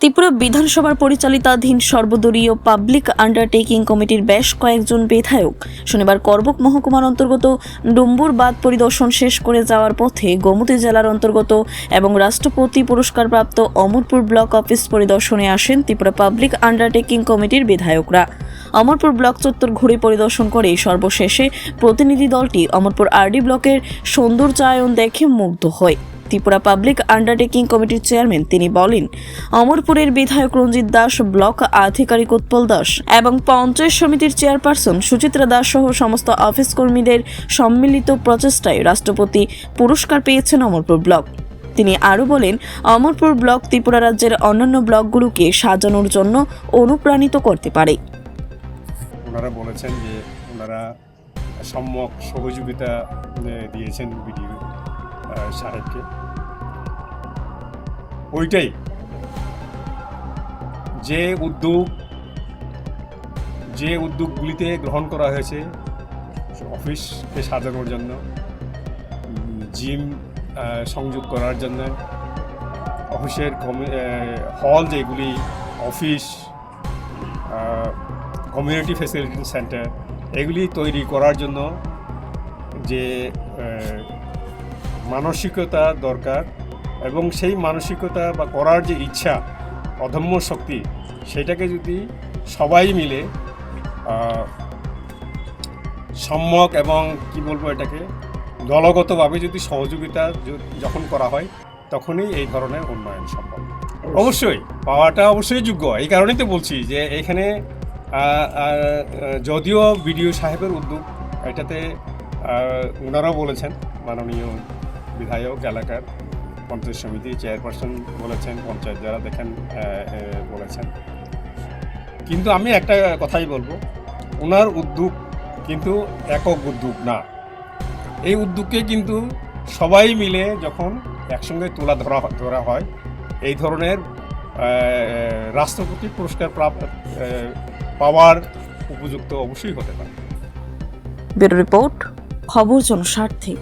ত্রিপুরা বিধানসভার পরিচালিতাধীন সর্বদলীয় public undertaking কমিটির বেশ কয়েকজন বিধায়ক শনিবার করবক মহকুমার অন্তর্গত ডুম্বুর বাঁধ পরিদর্শন শেষ করে যাওয়ার পথে গোমতী জেলার অন্তর্গত এবং রাষ্ট্রপতি পুরস্কারপ্রাপ্ত অমরপুর ব্লক অফিস পরিদর্শনে আসেন ত্রিপুরা পাবলিক আন্ডারটেকিং কমিটির বিধায়করা। অমরপুর ব্লক চত্বর ঘুরে পরিদর্শন করে সর্বশেষে প্রতিনিধি দলটি অমরপুর আরডি ব্লকের সৌন্দর্যায়ন দেখে মুগ্ধ হয়। ত্রিপুরা পাবলিক আন্ডারটেকিং কমিটির চেয়ারম্যান তিনি বলেন, অমরপুরের বিধায়ক রঞ্জিত দাস, ব্লক আধিকারিক উৎপল দাস এবং পঞ্চায়েত সমিতির চেয়ারপারসন সুচিত্রা দাস সহ সমস্ত অফিস কর্মীদের সম্মিলিত প্রচেষ্টায় রাষ্ট্রপতি পুরস্কার পেয়েছেন অমরপুর ব্লক। তিনি আরও বলেন, অমরপুর ব্লক ত্রিপুরা রাজ্যের অন্যান্য ব্লকগুলোকে সাজানোর জন্য অনুপ্রাণিত করতে পারে। ওনারা বলেছেন যে ওনারা সম্যক সহযোগিতা দিয়েছেন বিডিও। সাহেবকে। ওইটাই। যে উদ্যোগ, যে উদ্যোগগুলিতে গ্রহণ করা হয়েছে, অফিসকে সাজানোর জন্য জিম সংযোগ করার জন্য, অফিসের হল যেগুলি, অফিস কমিউনিটি ফেসিলিটি সেন্টার, এগুলি তৈরি করার জন্য যে মানসিকতা দরকার এবং সেই মানসিকতা বা করার যে ইচ্ছা অদম্য শক্তি সেটাকে যদি সবাই মিলে সম্যক এবং কি বলব এটাকে দলগতভাবে যদি সহযোগিতা যখন করা হয় তখনই এই ধরনের উন্নয়ন সম্ভব। অবশ্যই। পাওয়াটা অবশ্যই যোগ্য। এই কারণেই তো বলছি যে এখানে যদিও বিডিও সাহেবের উদ্যোগ এটাতে ওনারাও বলেছেন মাননীয় বিধায়ক এলাকার পঞ্চায়েত সমিতি চেয়ারপারসন বলেছেন, পঞ্চায়েত যারা দেখেন বলেছেন। কিন্তু আমি একটা কথাই বলব, ওনার উদ্যোগ কিন্তু একক উদ্যোগ না। এই উদ্যোগকে কিন্তু সবাই মিলে যখন একসঙ্গে তোলা ধরা ধরা হয়, এই ধরনের রাষ্ট্রপতি পুরস্কার প্রাপ্ত পাওয়ার উপযুক্ত অবশ্যই হতে পারে। রিপোর্ট, খবর জনস্বার্থে।